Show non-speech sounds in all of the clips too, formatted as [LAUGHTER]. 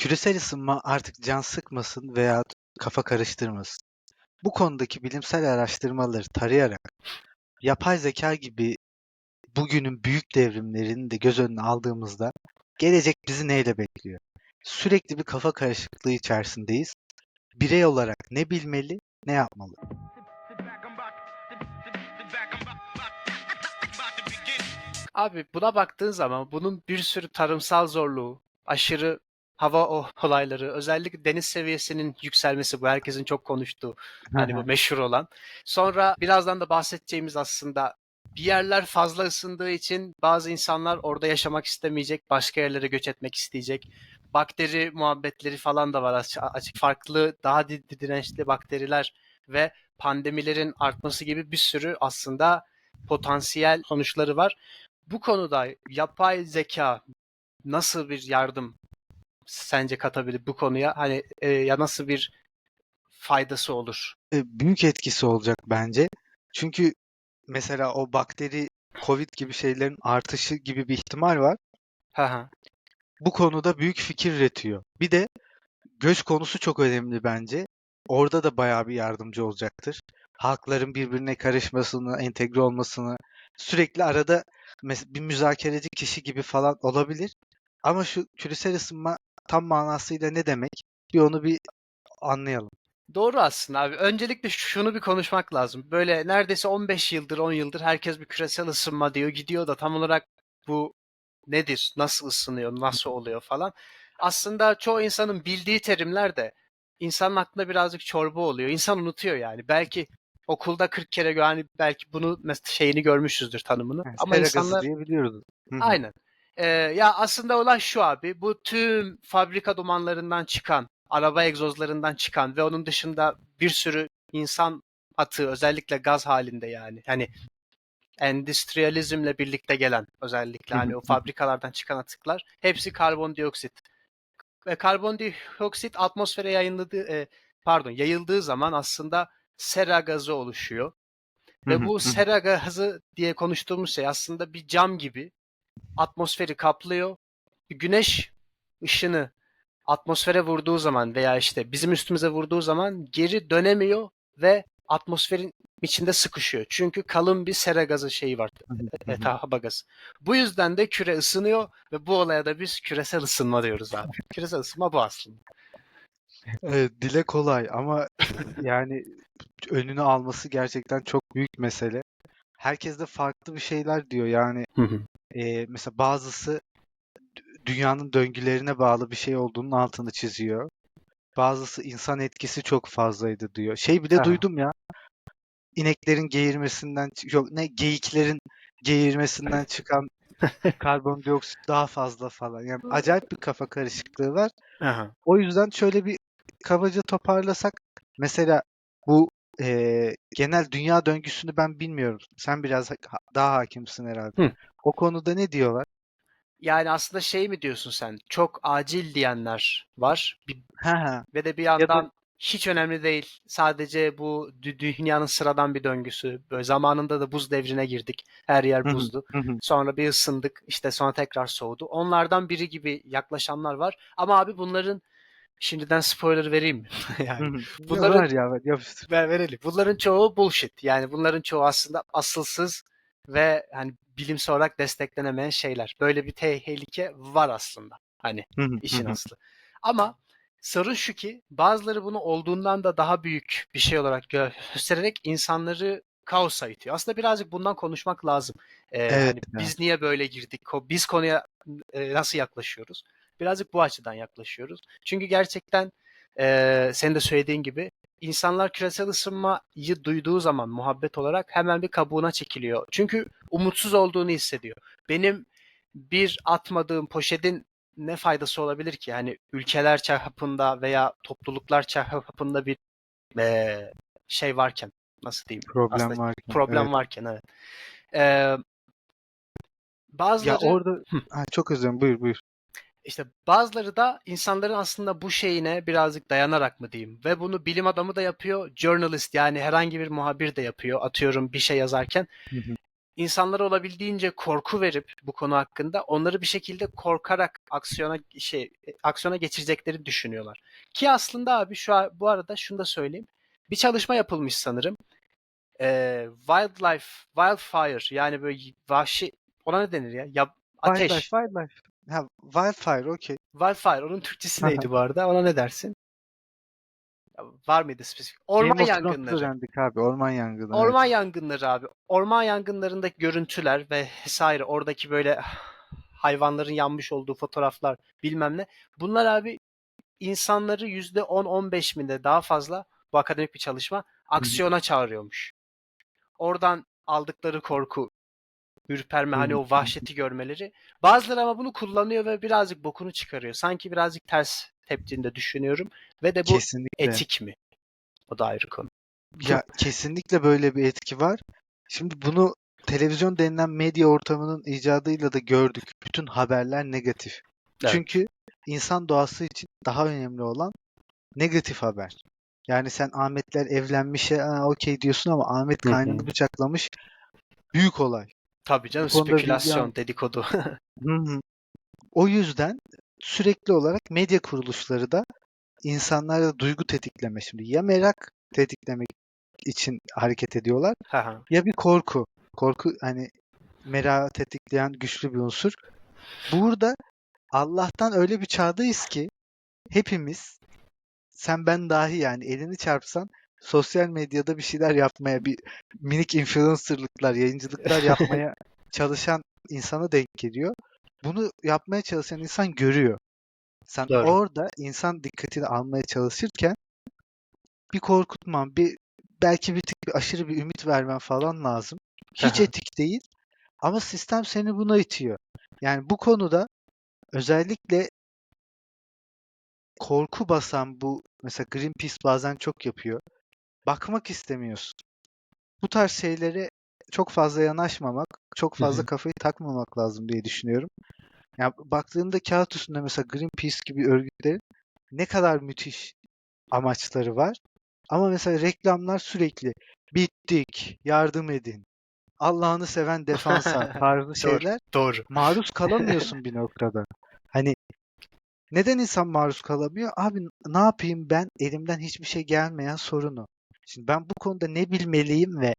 Küresel ısınma artık can sıkmasın veya kafa karıştırmasın. Bu konudaki bilimsel araştırmaları tarayarak yapay zeka gibi bugünün büyük devrimlerini de göz önüne aldığımızda gelecek bizi neyle bekliyor? Sürekli bir kafa karışıklığı içerisindeyiz. Birey olarak ne bilmeli, ne yapmalı? Abi buna baktığın zaman bunun bir sürü tarımsal zorluğu, aşırı hava olayları, özellikle deniz seviyesinin yükselmesi bu herkesin çok konuştuğu hani bu meşhur olan. Sonra birazdan da bahsedeceğimiz aslında bir yerler fazla ısındığı için bazı insanlar orada yaşamak istemeyecek, başka yerlere göç etmek isteyecek. Bakteri muhabbetleri falan da var açık, açık farklı daha di- di- dirençli bakteriler ve pandemilerin artması gibi bir sürü aslında potansiyel sonuçları var. Bu konuda yapay zeka nasıl bir yardım sence katabilir bu konuya? Hani e, ya nasıl bir faydası olur? E, Büyük etkisi olacak bence. Çünkü mesela o bakteri, Covid gibi şeylerin artışı gibi bir ihtimal var. Hı hı. Bu konuda büyük fikir üretiyor. Bir de göç konusu çok önemli bence. Orada da bayağı bir yardımcı olacaktır. Halkların birbirine karışmasını, entegre olmasını, sürekli arada bir müzakereci kişi gibi falan olabilir. Ama şu küresel ısınma tam manasıyla ne demek? Bir onu bir anlayalım. Doğru aslında abi. Öncelikle şunu bir konuşmak lazım. Böyle neredeyse 15 yıldır, 10 yıldır herkes bir küresel ısınma diyor, gidiyor da tam olarak bu nedir, nasıl ısınıyor, nasıl oluyor falan. Aslında çoğu insanın bildiği terimler de insanın aklında birazcık çorba oluyor. İnsan unutuyor yani. Belki okulda 40 kere hani belki bunu şeyini görmüşüzdür tanımını. Yani Ama insanlar diye biliyoruz. Aynen. Ee, ya aslında olay şu abi. Bu tüm fabrika dumanlarından çıkan, araba egzozlarından çıkan ve onun dışında bir sürü insan atığı özellikle gaz halinde yani. Hani endüstriyalizmle birlikte gelen özellikle hani o fabrikalardan çıkan atıklar hepsi karbondioksit. Ve karbondioksit atmosfere yayınladığı e, pardon yayıldığı zaman aslında sera gazı oluşuyor. Ve bu sera gazı diye konuştuğumuz şey aslında bir cam gibi atmosferi kaplıyor. Güneş ışını atmosfere vurduğu zaman veya işte bizim üstümüze vurduğu zaman geri dönemiyor ve atmosferin içinde sıkışıyor. Çünkü kalın bir sera gazı şeyi var. Hava gazı. Bu yüzden de küre ısınıyor ve bu olaya da biz küresel ısınma diyoruz abi. [LAUGHS] küresel ısınma bu aslında. Evet, dile kolay ama yani önünü alması gerçekten çok büyük mesele. Herkes de farklı bir şeyler diyor. Yani e, mesela bazısı dü- dünyanın döngülerine bağlı bir şey olduğunun altını çiziyor. Bazısı insan etkisi çok fazlaydı diyor. Şey bile Aha. duydum ya. İneklerin geğirmesinden yok ne geyiklerin geğirmesinden çıkan [LAUGHS] karbondioksit daha fazla falan. Yani acayip bir kafa karışıklığı var. Aha. O yüzden şöyle bir kabaca toparlasak mesela bu eee, genel dünya döngüsünü ben bilmiyorum. Sen biraz ha- daha hakimsin herhalde. Hı. O konuda ne diyorlar? Yani aslında şey mi diyorsun sen? Çok acil diyenler var. Bir Ha ha. Ve de bir da- yandan hiç önemli değil. Sadece bu dü- dünyanın sıradan bir döngüsü. Böyle zamanında da buz devrine girdik. Her yer Hı hı, buzdu. Sonra bir ısındık. İşte sonra tekrar soğudu. Onlardan biri gibi yaklaşanlar var. Ama abi bunların şimdiden spoiler vereyim mi? [LAUGHS] Yani bunların- Ver ya ver, yapıştır. ver verelim. Bunların çoğu bullshit. Yani bunların çoğu aslında asılsız ve hani bilimsel olarak desteklenemeyen şeyler. Böyle bir tehlike var aslında. Hani işin aslı. Ama sorun şu ki bazıları bunu olduğundan da daha büyük bir şey olarak göstererek insanları kaosa itiyor. Aslında birazcık bundan konuşmak lazım. Ee, Evet hani ya. biz niye böyle girdik? Biz konuya nasıl yaklaşıyoruz? Birazcık bu açıdan yaklaşıyoruz. Çünkü gerçekten e, senin de söylediğin gibi insanlar küresel ısınmayı duyduğu zaman muhabbet olarak hemen bir kabuğuna çekiliyor. Çünkü umutsuz olduğunu hissediyor. Benim bir atmadığım poşetin ne faydası olabilir ki? Hani ülkeler çapında veya topluluklar çapında bir eee, şey varken nasıl diyeyim? Problem Aslında varken. problem evet. varken evet. Ya bazıları orada Hı. ha, çok özür dilerim. Buyur buyur. İşte bazıları da insanların aslında bu şeyine birazcık dayanarak mı diyeyim ve bunu bilim adamı da yapıyor, journalist yani herhangi bir muhabir de yapıyor. Atıyorum bir şey yazarken Hı hı. insanlara olabildiğince korku verip bu konu hakkında onları bir şekilde korkarak aksiyona şey aksiyona geçirecekleri düşünüyorlar. Ki aslında abi şu an, bu arada şunu da söyleyeyim. Bir çalışma yapılmış sanırım. Ee, wildlife, wildfire yani böyle vahşi ona ne denir ya? ya ateş. Wildlife, wildlife. Ha, wildfire, okey. Wildfire. Onun Türkçesi neydi bu arada? Ona ne dersin? Ya, Var mıydı spesifik? Orman Game yangınları. abi. Orman yangını. Orman evet. yangınları abi. Orman yangınlarındaki görüntüler ve vesaire oradaki böyle hayvanların yanmış olduğu fotoğraflar bilmem ne. Bunlar abi insanları %10-15 minde daha fazla bu akademik bir çalışma aksiyona çağırıyormuş. Oradan aldıkları korku, ürperme hani o vahşeti görmeleri. Bazıları ama bunu kullanıyor ve birazcık bokunu çıkarıyor. Sanki birazcık ters teptiğini düşünüyorum. Ve de bu Kesinlikle. etik mi? O da ayrı konu. Ya kesinlikle böyle bir etki var. Şimdi bunu televizyon denilen medya ortamının icadıyla da gördük. Bütün haberler negatif. Evet. Çünkü insan doğası için daha önemli olan negatif haber. Yani sen Ahmetler evlenmişe "Aa, okey diyorsun ama Ahmet kaynını bıçaklamış. Büyük olay. Tabii canım konuda spekülasyon, dedikodu. [LAUGHS] O yüzden sürekli olarak medya kuruluşları da insanlarda duygu tetikleme şimdi ya merak tetiklemek için hareket ediyorlar ya bir korku. Korku hani merak tetikleyen güçlü bir unsur. Burada Allah'tan öyle bir çağdayız ki hepimiz sen ben dahi yani elini çarpsan sosyal medyada bir şeyler yapmaya bir minik influencerlıklar, yayıncılıklar yapmaya [LAUGHS] çalışan insana denk geliyor. Bunu yapmaya çalışan insan görüyor. Sen Doğru. orada insan dikkatini almaya çalışırken bir korkutman, bir belki bir tık bir aşırı bir ümit vermen falan lazım. Hiç etik değil ama sistem seni buna itiyor. Yani bu konuda özellikle korku basan bu mesela Greenpeace bazen çok yapıyor. Bakmak istemiyorsun. Bu tarz şeylere çok fazla yanaşmamak, çok fazla kafayı takmamak lazım diye düşünüyorum. Ya baktığında kağıt üstünde mesela Greenpeace gibi örgütlerin ne kadar müthiş amaçları var. Ama mesela reklamlar sürekli bittik, yardım edin, Allah'ını seven defansa [LAUGHS] tarzı Doğru. şeyler Doğru. maruz kalamıyorsun [LAUGHS] bir noktada. Hani neden insan maruz kalamıyor? Abi ne yapayım ben elimden hiçbir şey gelmeyen sorunu. Şimdi ben bu konuda ne bilmeliyim ve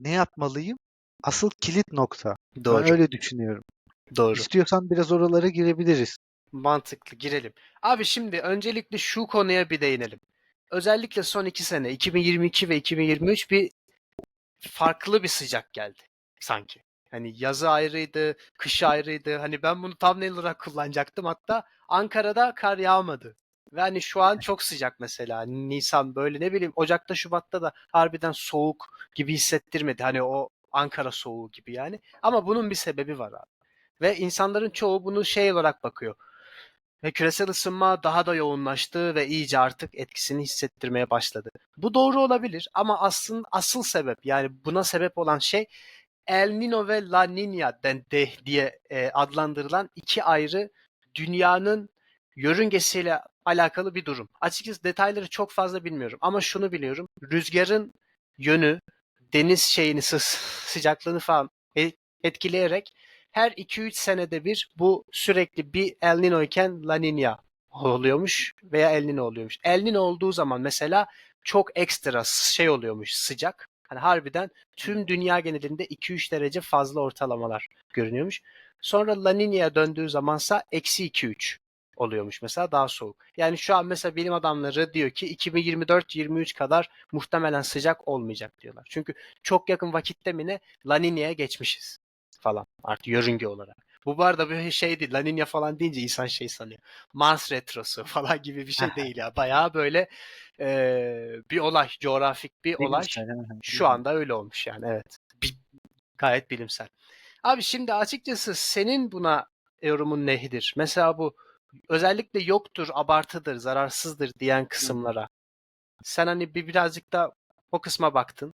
ne yapmalıyım? Asıl kilit nokta. Ben Doğru. öyle düşünüyorum. Doğru. İstiyorsan biraz oralara girebiliriz. Mantıklı. Girelim. Abi şimdi öncelikle şu konuya bir değinelim. Özellikle son iki sene 2022 ve 2023 bir farklı bir sıcak geldi sanki. Hani yazı ayrıydı, kış ayrıydı. Hani ben bunu thumbnail olarak kullanacaktım. Hatta Ankara'da kar yağmadı. Ve hani şu an çok sıcak mesela. Nisan böyle ne bileyim Ocak'ta Şubat'ta da harbiden soğuk gibi hissettirmedi. Hani o Ankara soğuğu gibi yani. Ama bunun bir sebebi var abi. Ve insanların çoğu bunu şey olarak bakıyor. Ve küresel ısınma daha da yoğunlaştı ve iyice artık etkisini hissettirmeye başladı. Bu doğru olabilir ama aslında asıl sebep yani buna sebep olan şey El Nino ve La Niña diye e, adlandırılan iki ayrı dünyanın yörüngesiyle alakalı bir durum. Açıkçası detayları çok fazla bilmiyorum ama şunu biliyorum. Rüzgarın yönü, deniz şeyini, sı- sıcaklığını falan e- etkileyerek her 2-3 senede bir bu sürekli bir El Nino iken La Niña oluyormuş veya El Nino oluyormuş. El Nino olduğu zaman mesela çok ekstra şey oluyormuş sıcak. Hani harbiden tüm dünya genelinde 2-3 derece fazla ortalamalar görünüyormuş. Sonra La Niña'ya döndüğü zamansa eksi 2-3 oluyormuş mesela daha soğuk. Yani şu an mesela bilim adamları diyor ki 2024-23 kadar muhtemelen sıcak olmayacak diyorlar. Çünkü çok yakın vakitte mi ne La Niña'ya geçmişiz falan artık yörünge olarak. Bu bu arada böyle şey değil. La Niña falan deyince insan şey sanıyor. Mars retrosu [LAUGHS] falan gibi bir şey değil ya. [LAUGHS] Bayağı böyle eee, bir olay, coğrafik bir olay. Şu anda öyle olmuş yani evet. Bi- gayet bilimsel. Abi şimdi açıkçası senin buna yorumun nedir? Mesela bu özellikle yoktur, abartıdır, zararsızdır diyen kısımlara. Sen hani bir birazcık da o kısma baktın.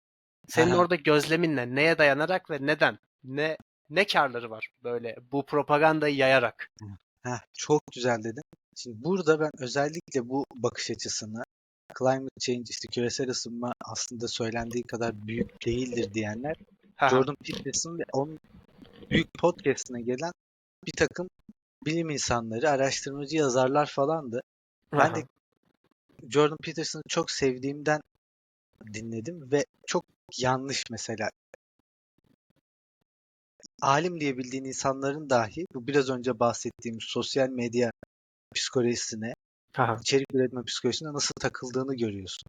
Senin Aha. orada gözlemin ne? Neye dayanarak ve neden? Ne ne karları var böyle bu propagandayı yayarak? Heh, çok güzel dedin. Şimdi burada ben özellikle bu bakış açısını climate change işte küresel ısınma aslında söylendiği kadar büyük değildir diyenler Ha, ha. Jordan Peterson ve onun büyük podcast'ine gelen bir takım bilim insanları, araştırmacı yazarlar falandı. Ben de Jordan Peterson'ı çok sevdiğimden dinledim ve çok yanlış mesela. Alim diye bildiğin insanların dahi bu biraz önce bahsettiğimiz sosyal medya psikolojisine, Aha. içerik üretme psikolojisine nasıl takıldığını görüyorsun.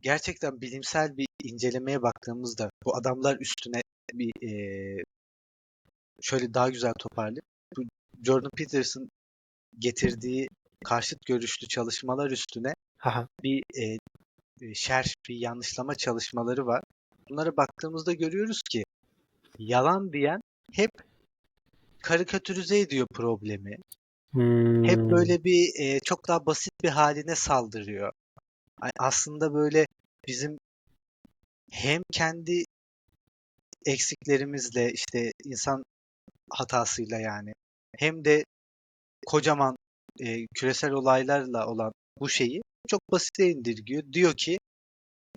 Gerçekten bilimsel bir incelemeye baktığımızda bu adamlar üstüne bir eee, şöyle daha güzel toparlayayım. Bu Jordan Peterson getirdiği karşıt görüşlü çalışmalar üstüne Aha. bir e, e, şerh, bir yanlışlama çalışmaları var. Bunlara baktığımızda görüyoruz ki yalan diyen hep karikatürize ediyor problemi. Hep Hmm. böyle bir e, çok daha basit bir haline saldırıyor. Aslında böyle bizim hem kendi eksiklerimizle işte insan hatasıyla yani hem de kocaman e, küresel olaylarla olan bu şeyi çok basite indirgiyor. Diyor ki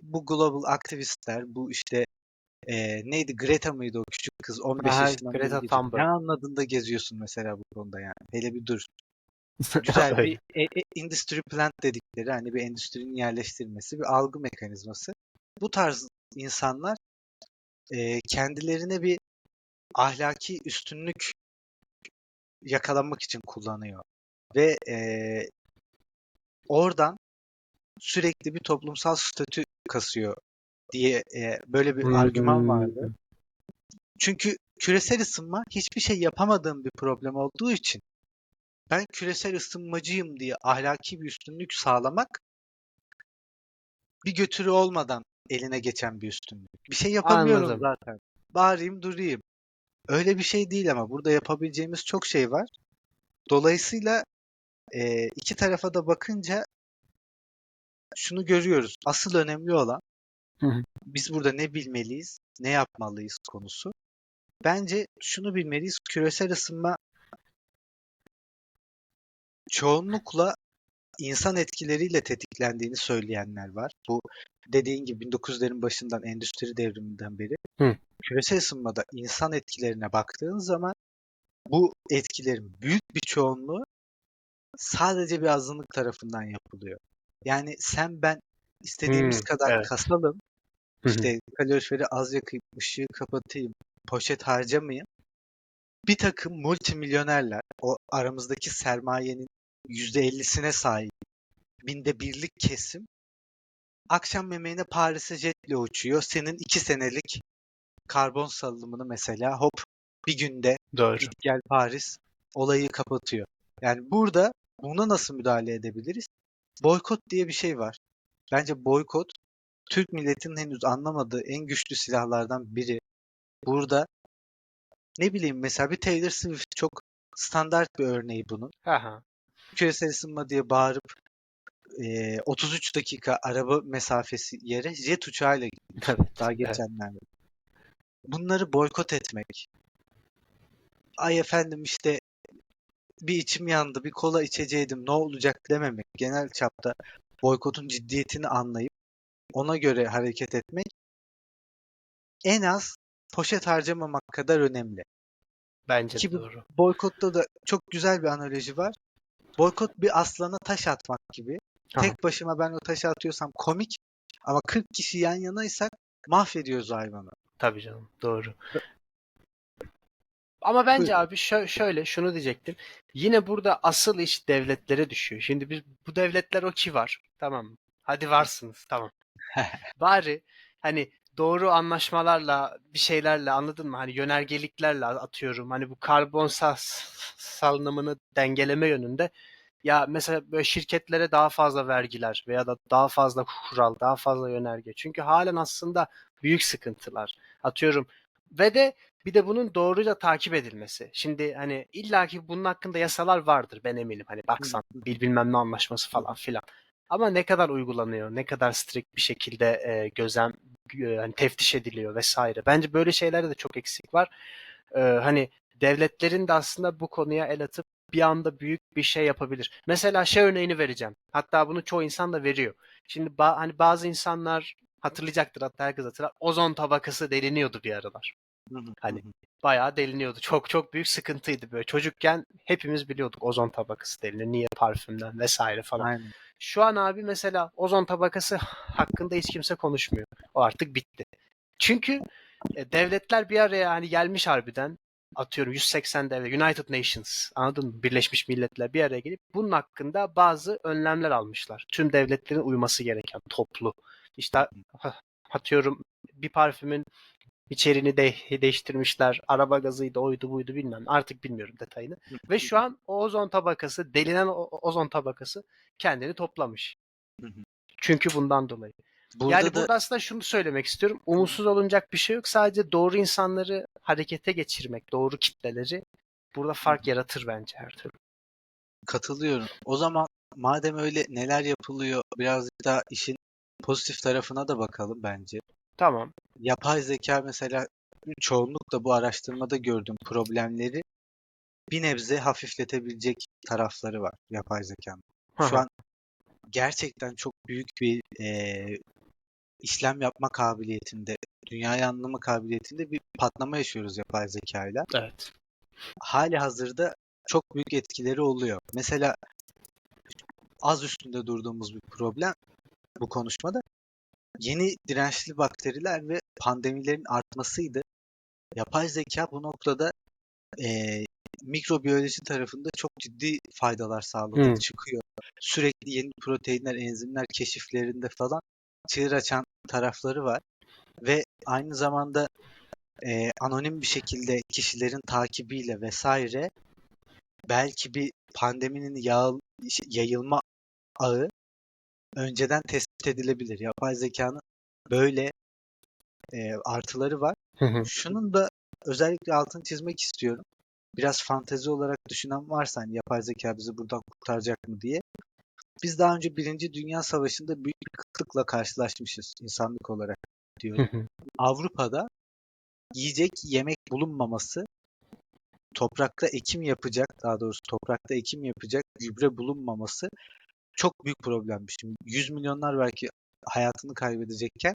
bu global aktivistler, bu işte e, neydi Greta mıydı o küçük kız 15 Aha, yaşından Greta. Thunberg. Ne anladın da geziyorsun mesela bu konuda yani. Hele bir dur. [LAUGHS] Güzel bir e, e, industry plant dedikleri hani bir endüstrinin yerleştirilmesi bir algı mekanizması. Bu tarz insanlar e, kendilerine bir ahlaki üstünlük yakalamak için kullanıyor. Ve e, oradan sürekli bir toplumsal statü kasıyor diye e, böyle bir argüman vardı. Hmm. Çünkü küresel ısınma hiçbir şey yapamadığım bir problem olduğu için ben küresel ısınmacıyım diye ahlaki bir üstünlük sağlamak bir götürü olmadan eline geçen bir üstünlük. Bir şey yapamıyorum Anladım. zaten. Bağırayım durayım. Öyle bir şey değil ama burada yapabileceğimiz çok şey var. Dolayısıyla e, iki tarafa da bakınca şunu görüyoruz. Asıl önemli olan biz burada ne bilmeliyiz, ne yapmalıyız konusu. Bence şunu bilmeliyiz. Küresel ısınma çoğunlukla insan etkileriyle tetiklendiğini söyleyenler var. Bu dediğin gibi 1900'lerin başından endüstri devriminden beri Hı. küresel ısınmada insan etkilerine baktığın zaman bu etkilerin büyük bir çoğunluğu sadece bir azınlık tarafından yapılıyor. Yani sen ben istediğimiz Hmm, kadar evet. kasalım, işte kaloriferi az yakayım, ışığı kapatayım, poşet harcamayayım. Bir takım multimilyonerler, o aramızdaki sermayenin %50'sine sahip binde birlik kesim akşam yemeğine Paris'e jetle uçuyor. Senin iki senelik karbon salımını mesela hop bir günde Doğru. git gel Paris olayı kapatıyor. Yani burada buna nasıl müdahale edebiliriz? Boykot diye bir şey var. Bence boykot Türk milletinin henüz anlamadığı en güçlü silahlardan biri. Burada ne bileyim mesela bir Taylor Swift çok standart bir örneği bunun. Aha. Küresel ısınma diye bağırıp eee, 33 dakika araba mesafesi yere jet uçağıyla. [LAUGHS] Evet. Daha evet. geçenlerde. Bunları boykot etmek. Ay efendim işte bir içim yandı, bir kola içeceydim, ne olacak dememek. Genel çapta boykotun ciddiyetini anlayıp ona göre hareket etmek en az poşet harcamamak kadar önemli. Bence Ki doğru. boykotta da çok güzel bir analoji var. Boykot bir aslana taş atmak gibi. Aha. Tek başıma ben o taşı atıyorsam komik ama 40 kişi yan yanaysak mahvediyoruz hayvanı. Tabii canım. Doğru. Ama bence Buyurun. abi şö- şöyle şunu diyecektim. Yine burada asıl iş devletlere düşüyor. Şimdi biz bu devletler o ki var. Tamam? Hadi varsınız. Tamam. [LAUGHS] Bari hani doğru anlaşmalarla bir şeylerle anladın mı? Hani yönergeliklerle atıyorum. Hani bu karbon sa- salınımını dengeleme yönünde ya mesela böyle şirketlere daha fazla vergiler veya da daha fazla kural, daha fazla yönerge. Çünkü halen aslında büyük sıkıntılar. Atıyorum ve de bir de bunun doğruca takip edilmesi. Şimdi hani illaki bunun hakkında yasalar vardır ben eminim. Hani baksan bir bilmem ne anlaşması falan filan. Ama ne kadar uygulanıyor, ne kadar strict bir şekilde e, gözlem, e, hani teftiş ediliyor vesaire. Bence böyle şeylerde de çok eksik var. E, hani devletlerin de aslında bu konuya el atıp bir anda büyük bir şey yapabilir. Mesela şey örneğini vereceğim. Hatta bunu çoğu insan da veriyor. Şimdi ba- hani bazı insanlar hatırlayacaktır hatta herkes hatırlar. Ozon tabakası deliniyordu bir aralar. Hani bayağı deliniyordu. Çok çok büyük sıkıntıydı böyle. Çocukken hepimiz biliyorduk ozon tabakası delinir. Niye parfümden vesaire falan. Aynen. Şu an abi mesela ozon tabakası hakkında hiç kimse konuşmuyor. O artık bitti. Çünkü e, devletler bir araya hani gelmiş harbiden atıyorum 180 devlet United Nations anladın mı? Birleşmiş Milletler bir araya gelip bunun hakkında bazı önlemler almışlar. Tüm devletlerin uyması gereken toplu. İşte atıyorum bir parfümün içeriğini de- değiştirmişler. Araba gazıydı, oydu, buydu bilmem. Artık bilmiyorum detayını. Ve şu an o ozon tabakası, delinen o- ozon tabakası kendini toplamış. Çünkü bundan dolayı. Burada yani da burada aslında şunu söylemek istiyorum. Umutsuz olunacak bir şey yok. Sadece doğru insanları harekete geçirmek, doğru kitleleri burada fark yaratır bence her türlü. katılıyorum. O zaman madem öyle neler yapılıyor birazcık daha işin pozitif tarafına da bakalım bence. Tamam. Yapay zeka mesela çoğunlukla bu araştırmada gördüğüm problemleri bir nebze hafifletebilecek tarafları var yapay zekanın. Şu an gerçekten çok büyük bir eee, işlem yapma kabiliyetinde, dünyayı anlama kabiliyetinde bir patlama yaşıyoruz yapay zekayla. Evet. Hali hazırda çok büyük etkileri oluyor. Mesela az üstünde durduğumuz bir problem bu konuşmada yeni dirençli bakteriler ve pandemilerin artmasıydı. Yapay zeka bu noktada eee mikrobiyoloji tarafında çok ciddi faydalar sağladığı Hı. çıkıyor. Sürekli yeni proteinler, enzimler keşiflerinde falan çığır açan tarafları var. Ve aynı zamanda eee, anonim bir şekilde kişilerin takibiyle vesaire belki bir pandeminin yağ- yayılma ağı önceden tespit edilebilir. Yapay zekanın böyle eee, artıları var. Şunun da özellikle altını çizmek istiyorum. Biraz fantezi olarak düşünen varsa hani yapay zeka bizi buradan kurtaracak mı diye. Biz daha önce Birinci Dünya Savaşı'nda büyük bir kıtlıkla karşılaşmışız insanlık olarak diyorum. Avrupa'da yiyecek yemek bulunmaması, toprakta ekim yapacak, daha doğrusu toprakta ekim yapacak gübre bulunmaması çok büyük problemmiş. Şimdi 100 milyonlar belki hayatını kaybedecekken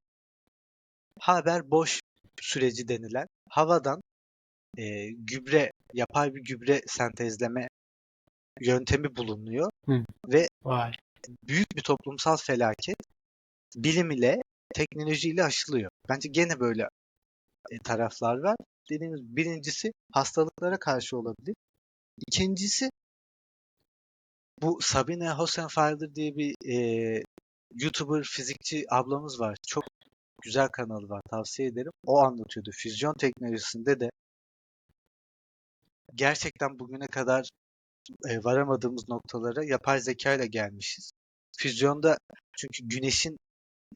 haber boş süreci denilen havadan e, gübre, yapay bir gübre sentezleme yöntemi bulunuyor Hı. ve Vay. büyük bir toplumsal felaket bilim ile teknolojiyle aşılıyor. Bence gene böyle e, taraflar var. Dediğimiz birincisi hastalıklara karşı olabilir. İkincisi bu Sabine Hosenfelder diye bir e, YouTuber fizikçi ablamız var. Çok güzel kanalı var. Tavsiye ederim. O anlatıyordu. Füzyon teknolojisinde de gerçekten bugüne kadar e, varamadığımız noktalara yapay zeka ile gelmişiz. Füzyonda çünkü güneşin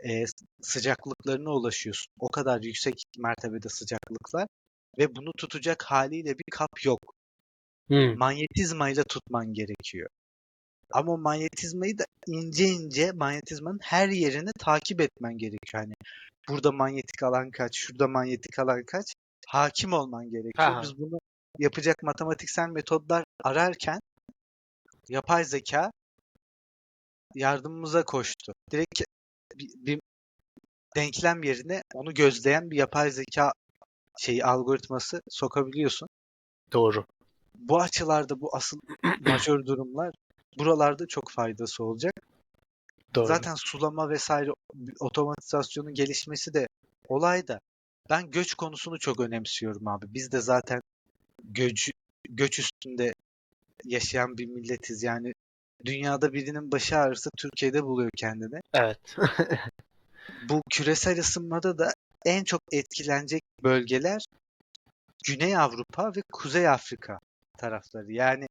e, sıcaklıklarına ulaşıyorsun. O kadar yüksek mertebede sıcaklıklar ve bunu tutacak haliyle bir kap yok. Hı. Manyetizmayla tutman gerekiyor. Ama manyetizmayı da ince ince manyetizmanın her yerini takip etmen gerekiyor. Hani burada manyetik alan kaç, şurada manyetik alan kaç. Hakim olman gerekiyor. Aha. Biz bunu yapacak matematiksel metodlar ararken yapay zeka yardımımıza koştu. Direkt bir, bir denklem yerine onu gözleyen bir yapay zeka şeyi algoritması sokabiliyorsun. Doğru. Bu açılarda bu asıl [CLEARS THROAT] majör durumlar buralarda çok faydası olacak. Doğru. Zaten sulama vesaire otomatizasyonun gelişmesi de olay da ben göç konusunu çok önemsiyorum abi. Biz de zaten göç göç üstünde yaşayan bir milletiz. Yani dünyada birinin başı ağrısı Türkiye'de buluyor kendini. Evet. Bu küresel ısınmada da en çok etkilenecek bölgeler Güney Avrupa ve Kuzey Afrika tarafları. Yani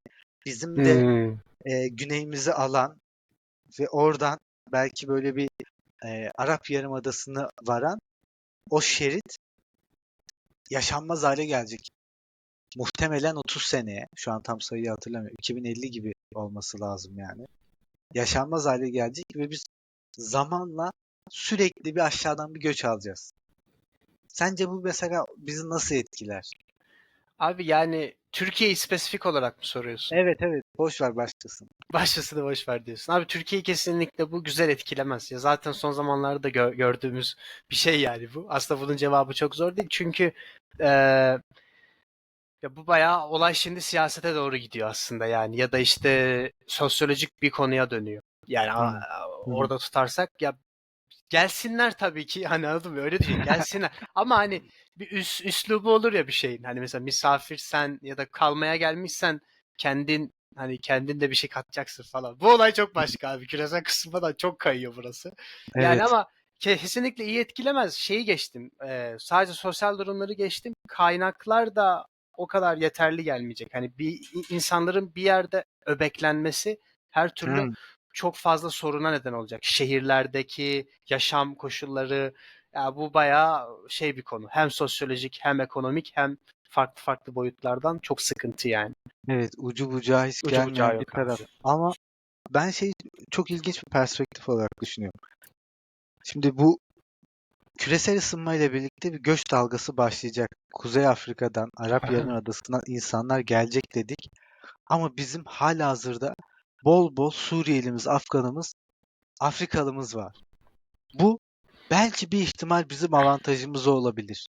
bizim de Hmm. E, güneyimizi alan ve oradan belki böyle bir e, Arap Yarımadası'na varan o şerit yaşanmaz hale gelecek. Muhtemelen 30 seneye, şu an tam sayıyı hatırlamıyorum, 2050 gibi olması lazım yani. Yaşanmaz hale gelecek ve biz zamanla sürekli bir aşağıdan bir göç alacağız. Sence bu mesela bizi nasıl etkiler? Abi yani Türkiye'yi spesifik olarak mı soruyorsun? Evet evet boş ver başlasın. Başkasını boş ver diyorsun. Abi Türkiye'yi kesinlikle bu güzel etkilemez. Ya zaten son zamanlarda gö- gördüğümüz bir şey yani bu. Aslında bunun cevabı çok zor değil. Çünkü eee, ya bu bayağı olay şimdi siyasete doğru gidiyor aslında yani. Ya da işte sosyolojik bir konuya dönüyor. Yani a- orada tutarsak ya gelsinler tabii ki hani anladın mı? Öyle değil. Gelsinler. Ama hani bir üs, üslubu olur ya bir şeyin. Hani mesela misafirsen ya da kalmaya gelmişsen kendin hani kendin de bir şey katacaksın falan. Bu olay çok başka abi. Küresel kısmına da çok kayıyor burası. Yani Evet. ama kesinlikle iyi etkilemez. Şeyi geçtim. Ee, sadece sosyal durumları geçtim. Kaynaklar da o kadar yeterli gelmeyecek. Hani bir insanların bir yerde öbeklenmesi her türlü Hı. Çok fazla soruna neden olacak. Şehirlerdeki yaşam koşulları ya bu bayağı şey bir konu. Hem sosyolojik hem ekonomik hem farklı farklı boyutlardan çok sıkıntı yani. Evet ucu bucağı hiç Ucu gelmeyen bucağı bir taraf. Ama ben şey çok ilginç bir perspektif olarak düşünüyorum. Şimdi bu küresel ısınma ile birlikte bir göç dalgası başlayacak. Kuzey Afrika'dan, Arap Yarımadası'ndan insanlar gelecek dedik. Ama bizim halihazırda bol bol Suriyelimiz, Afganımız, Afrikalımız var. Bu belki bir ihtimal bizim avantajımız olabilir.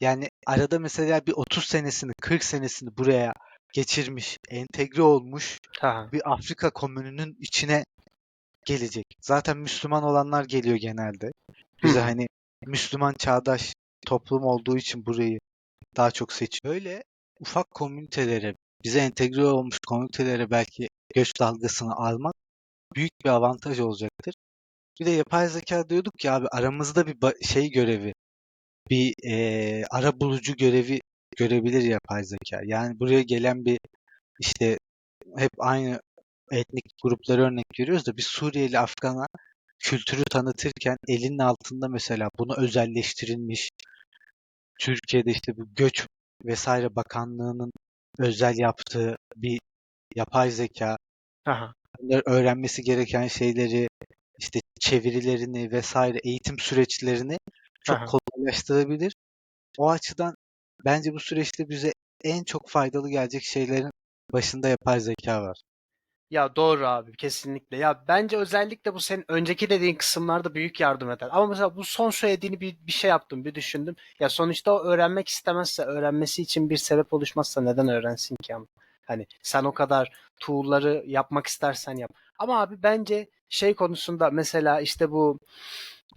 Yani arada mesela bir 30 senesini, 40 senesini buraya geçirmiş, entegre olmuş Ha. bir Afrika komününün içine gelecek. Zaten Müslüman olanlar geliyor genelde. Bize Hı. hani Müslüman çağdaş toplum olduğu için burayı daha çok seçiyor. Böyle ufak komünitelere, bize entegre olmuş komünitelere belki göç dalgasını almak büyük bir avantaj olacaktır. Bir de yapay zeka diyorduk ya abi aramızda bir şey görevi, bir eee ara bulucu görevi görebilir yapay zeka. Yani buraya gelen bir işte hep aynı etnik grupları örnek veriyoruz da bir Suriyeli Afgan'a kültürü tanıtırken elinin altında mesela bunu özelleştirilmiş Türkiye'de işte bu göç vesaire bakanlığının özel yaptığı bir yapay zeka Aha. öğrenmesi gereken şeyleri işte çevirilerini vesaire eğitim süreçlerini çok Aha. kolaylaştırabilir. O açıdan bence bu süreçte bize en çok faydalı gelecek şeylerin başında yapay zeka var. Ya doğru abi kesinlikle. Ya bence özellikle bu senin önceki dediğin kısımlarda büyük yardım eder. Ama mesela bu son söylediğini bir, bir şey yaptım, bir düşündüm. Ya sonuçta o öğrenmek istemezse, öğrenmesi için bir sebep oluşmazsa neden öğrensin ki ama? Hani sen o kadar tool'ları yapmak istersen yap. Ama abi bence şey konusunda mesela işte bu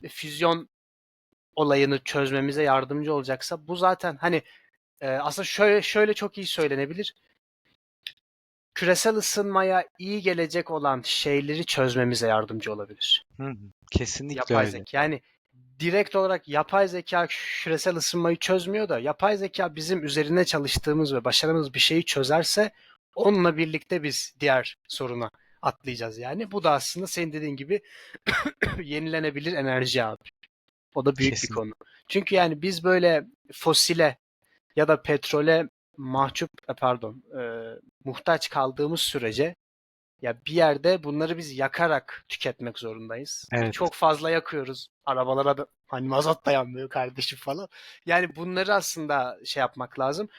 füzyon olayını çözmemize yardımcı olacaksa bu zaten hani e, aslında şöyle şöyle çok iyi söylenebilir küresel ısınmaya iyi gelecek olan şeyleri çözmemize yardımcı olabilir. Hı hı. Kesinlikle Yapay öyle. zeka. Yani direkt olarak yapay zeka küresel ısınmayı çözmüyor da yapay zeka bizim üzerine çalıştığımız ve başaramız bir şeyi çözerse onunla birlikte biz diğer soruna atlayacağız yani. Bu da aslında senin dediğin gibi [COUGHS] yenilenebilir enerji abi. O da büyük bir Kesin. konu. Çünkü yani biz böyle fosile ya da petrole mahcup e, pardon e, muhtaç kaldığımız sürece ya bir yerde bunları biz yakarak tüketmek zorundayız. Evet. Çok fazla yakıyoruz. Arabalara da hani mazot dayanmıyor kardeşim falan. Yani bunları aslında şey yapmak lazım.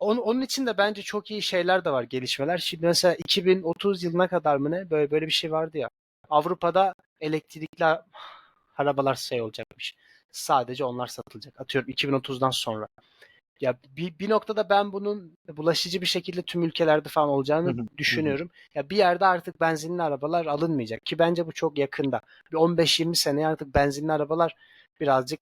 Onun, onun için de bence çok iyi şeyler de var, gelişmeler. Şimdi mesela 2030 yılına kadar mı ne böyle böyle bir şey vardı ya. Avrupa'da elektrikli arabalar şey olacakmış. Sadece onlar satılacak. Atıyorum 2030'dan sonra. Ya bir, bir noktada ben bunun bulaşıcı bir şekilde tüm ülkelerde falan olacağını Hı hı, düşünüyorum. Ya bir yerde artık benzinli arabalar alınmayacak ki bence bu çok yakında. Bir 15-20 seneye artık benzinli arabalar birazcık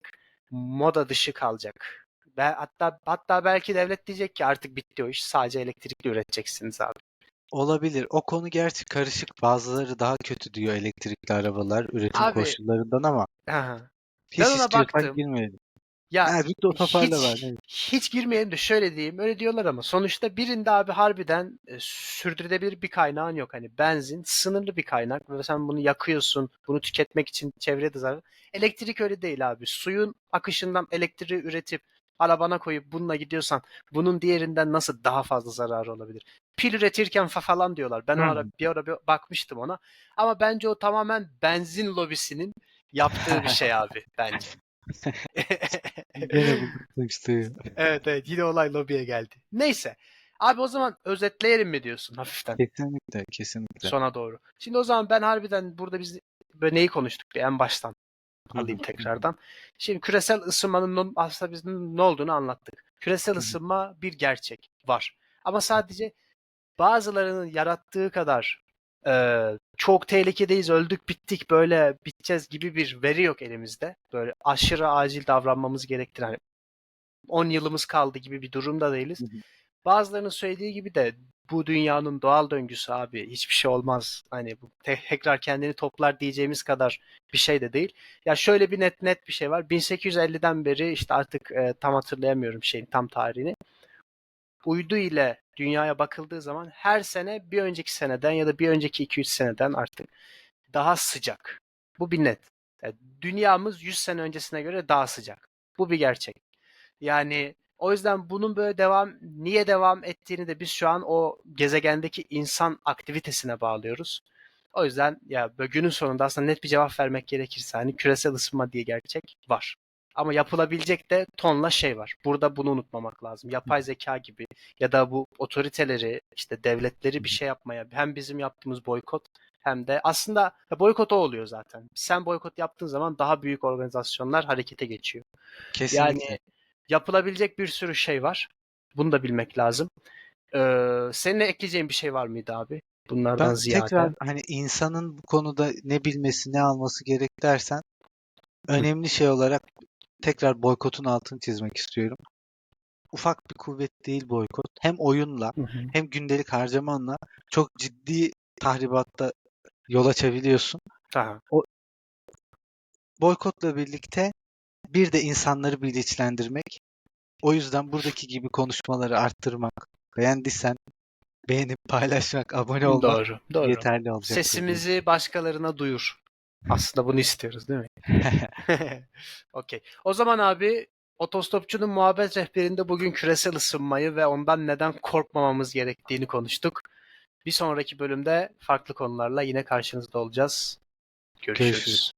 moda dışı kalacak. Ve hatta hatta belki devlet diyecek ki artık bitti o iş. Sadece elektrikli üreteceksiniz abi. Olabilir. O konu gerçi karışık. Bazıları daha kötü diyor elektrikli arabalar üretim Abi- koşullarından ama Aha. hiç Ben ona istiyorsak baktım. Ya Ha, bir de o toparla var. hiç, evet. hiç girmeyelim de şöyle diyeyim. Öyle diyorlar ama sonuçta birinde abi harbiden e, sürdürülebilir bir kaynağın yok. Hani benzin sınırlı bir kaynak ve sen bunu yakıyorsun. Bunu tüketmek için çevreye de zarar. Elektrik öyle değil abi. Suyun akışından elektriği üretip arabana koyup bununla gidiyorsan bunun diğerinden nasıl daha fazla zararı olabilir? Pil üretirken fa- falan diyorlar. Ben o Hı. ara bir ara bir bakmıştım ona. Ama bence o tamamen benzin lobisinin yaptığı bir şey abi bence. [LAUGHS] Gene bulduk işte. [LAUGHS] Evet evet yine olay lobiye geldi. Neyse. Abi o zaman özetleyelim mi diyorsun hafiften Kesinlikle, kesinlikle. sona doğru. Şimdi o zaman ben harbiden burada biz böyle neyi konuştuk diye en baştan alayım tekrardan. Şimdi küresel ısınmanın aslında biz ne olduğunu anlattık. Küresel ısınma bir gerçek var. Ama sadece bazılarının yarattığı kadar e, çok tehlikedeyiz, öldük, bittik, böyle biteceğiz gibi bir veri yok elimizde. Böyle aşırı acil davranmamız gerektiren hani 10 yılımız kaldı gibi bir durumda değiliz. Hı hı. Bazılarının söylediği gibi de bu dünyanın doğal döngüsü abi hiçbir şey olmaz. Hani bu te- tekrar kendini toplar diyeceğimiz kadar bir şey de değil. Ya şöyle bir net net bir şey var. 1850'den beri işte artık e, tam hatırlayamıyorum şeyin tam tarihini. Uydu ile dünyaya bakıldığı zaman her sene bir önceki seneden ya da bir önceki 2-3 seneden artık daha sıcak. Bu bir net. Yani dünyamız 100 sene öncesine göre daha sıcak. Bu bir gerçek. Yani o yüzden bunun böyle devam niye devam ettiğini de biz şu an o gezegendeki insan aktivitesine bağlıyoruz. O yüzden ya günün sonunda aslında net bir cevap vermek gerekirse hani küresel ısınma diye gerçek var. Ama yapılabilecek de tonla şey var. Burada bunu unutmamak lazım. Yapay zeka gibi ya da bu otoriteleri işte devletleri bir şey yapmaya hem bizim yaptığımız boykot hem de aslında boykot o oluyor zaten. Sen boykot yaptığın zaman daha büyük organizasyonlar harekete geçiyor. Kesinlikle. Yani yapılabilecek bir sürü şey var. Bunu da bilmek lazım. Ee, senin ekleyeceğin bir şey var mıydı abi? Bunlardan Ben ziyade. tekrar hani insanın bu konuda ne bilmesi, ne alması gerek dersen önemli şey olarak tekrar boykotun altını çizmek istiyorum. Ufak bir kuvvet değil boykot. Hem oyunla Hı hı. hem gündelik harcamanla çok ciddi tahribatta yol açabiliyorsun. Aha. Boykotla birlikte bir de insanları bilinçlendirmek. O yüzden buradaki gibi konuşmaları arttırmak. Beğendiysen beğenip paylaşmak, abone olmak Doğru. Doğru. yeterli olacak. Sesimizi başkalarına duyur. Aslında bunu istiyoruz değil mi? [LAUGHS] [LAUGHS] Okey. O zaman abi Otostopçunun muhabbet rehberinde bugün küresel ısınmayı ve ondan neden korkmamamız gerektiğini konuştuk. Bir sonraki bölümde farklı konularla yine karşınızda olacağız. Görüşürüz. Görüşürüz.